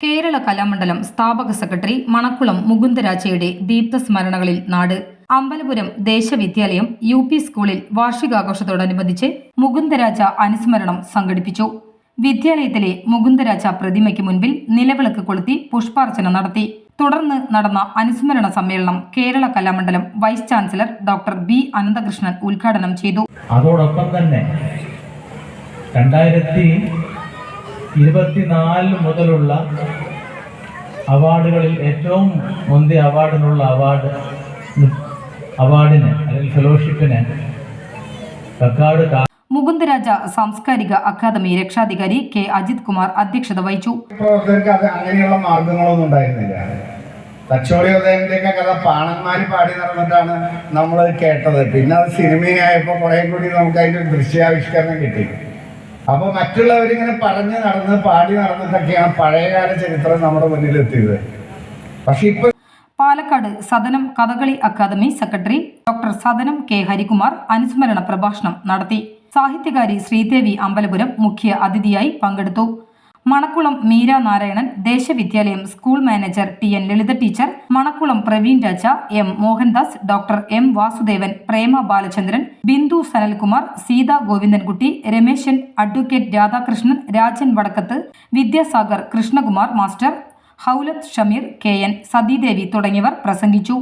കേരള കലാമണ്ഡലം സ്ഥാപക സെക്രട്ടറി മണക്കുളം മുകുന്ദരാജയുടെ ദീപ്തസ്മരണകളിൽ നാട്. Ambalapuram ദേശവിദ്യാലയം U P സ്കൂളിൽ വാർഷികാഘോഷത്തോടനുബന്ധിച്ച് മുകുന്ദരാജ അനുസ്മരണം സംഘടിപ്പിച്ചു. വിദ്യാലയത്തിലെ മുകുന്ദരാജ പ്രതിമയ്ക്ക് മുൻപിൽ നിലവിളക്ക് കൊളുത്തി പുഷ്പാർച്ചന നടത്തി. തുടർന്ന് നടന്ന അനുസ്മരണ സമ്മേളനം Kerala Kalamandalam vice chancellor doctor B. Ananthakrishnan ഉദ്ഘാടനം ചെയ്തു. അതോടൊപ്പം തന്നെ രണ്ടായിരത്തി ഇരുപത്തിനാല് മുതലുള്ള അവാർഡുകളിൽ ഏറ്റവും മുന്തിയ അവാർഡിനുള്ള അവാർഡ് അവാർഡിന് അല്ലെങ്കിൽ ഫെലോഷിപ്പിന് കക്കാട് മുകുന്ദരാജ സാംസ്കാരിക അക്കാദമി രക്ഷാധികാരി കെ അജിത് കുമാർ അധ്യക്ഷത വഹിച്ചു. പ്രവർത്തകർക്ക് അത് അങ്ങനെയുള്ള മാർഗങ്ങളൊന്നും ഉണ്ടായിരുന്നില്ല. തച്ചോളി ഉദയന്റെയൊക്കെ കഥ പാണന്മാര് പാടി നടന്നിട്ടാണ് നമ്മൾ കേട്ടത്. പിന്നെ അത് സിനിമയായപ്പോൾ കുറെ കൂടി നമുക്ക് അതിന്റെ ദൃശ്യാവിഷ്കരണം കിട്ടി. അപ്പൊ മറ്റുള്ളവരിങ്ങനെ പറഞ്ഞു നടന്ന് പാടി നടന്നിട്ടൊക്കെയാണ് പഴയകാല ചരിത്രം നമ്മുടെ മുന്നിലെത്തിയത്. പക്ഷെ ഇപ്പൊ Palakkad Sadanam Kathakali academy secretary doctor Sadanam K Harikumar അനുസ്മരണ പ്രഭാഷണം നടത്തി. സാഹിത്യകാരി ശ്രീദേവി അമ്പലപുരം മുഖ്യ അതിഥിയായി പങ്കെടുത്തു. Manakkulam Meera Narayanan Desavidyalayam school manager T N Lalitha teacher Manakkulam Praveen Raja M Mohandas doctor M Vasudevan Prema Balachandran Bindu Sanalkumar Seetha Govindankutty Rameshan advocate Radhakrishnan Rajan Vadakkath Vidyasagar Krishnakumar master Haulath Shameer K N Sathidevi തുടങ്ങിയവർ പ്രസംഗിച്ചു.